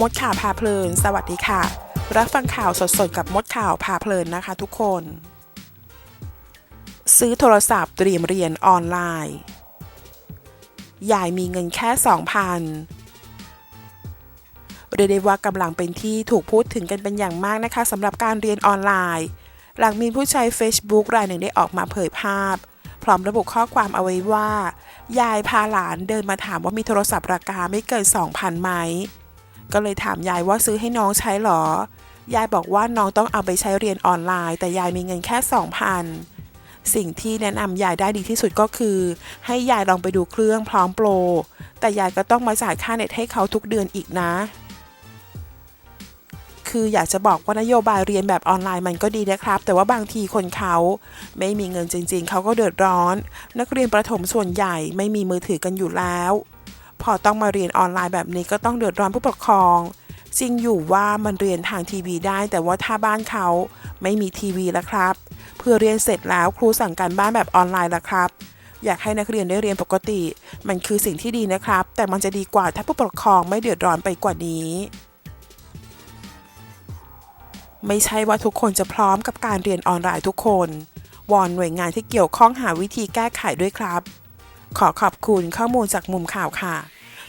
มดข่าวพาเพลิน สวัสดีค่ะ รับฟังข่าวสดๆ กับมดข่าวพาเพลินนะคะทุกคน ซื้อโทรศัพท์เตรียมเรียนออนไลน์ยายมีเงินแค่ 2,000เรียกได้ว่ากำลังเป็นที่ถูกพูดถึงกันเป็นอย่างมากนะคะสำหรับการเรียนออนไลน์ หลังมีผู้ใช้ Facebook รายหนึ่งได้ออกมาเผยภาพ พร้อมระบุข้อความเอาไว้ว่า ยายพาหลานเดินมาถามว่ามีโทรศัพท์ราคาไม่เกิน2,000ไหม ก็เลยถามยายว่าซื้อให้น้องใช้หรอ ยายบอกว่าน้องต้องเอาไปใช้เรียนออนไลน์ แต่ยายมีเงินแค่ 2,000 สิ่งที่แนะนำยายได้ดีที่สุดก็คือ ให้ยายลองไปดูเครื่องพร้อมโปร แต่ยายก็ต้องมาจ่ายค่าเน็ตให้เขาทุกเดือนอีกนะ คืออยากจะบอกว่านโยบายเรียนแบบออนไลน์มันก็ดีนะครับ แต่ว่าบางทีคนเขาไม่มีเงินจริง ๆ เขาก็เดือดร้อน นักเรียนประถมส่วนใหญ่ไม่มีมือถือกันอยู่แล้ว พอต้องมาเรียนออนไลน์แบบนี้ก็ต้องเดือดร้อนผู้ปกครองจริงอยู่ว่ามันเรียนทางทีวีได้ แต่ว่าถ้าบ้านเขาไม่มีทีวีแล้วครับ เพื่อเรียนเสร็จแล้วครูสั่งการบ้านแบบออนไลน์แล้วครับ อยากให้นักเรียนได้เรียนปกติ มันคือสิ่งที่ดีนะครับ แต่มันจะดีกว่าถ้าผู้ปกครองไม่เดือดร้อนไปกว่านี้ ไม่ใช่ว่าทุกคนจะพร้อมกับการเรียนออนไลน์ทุกคน วอนหน่วยงานที่เกี่ยวข้องหาวิธีแก้ไขด้วยครับ ขอขอบคุณข้อมูลจากมุมข่าวค่ะ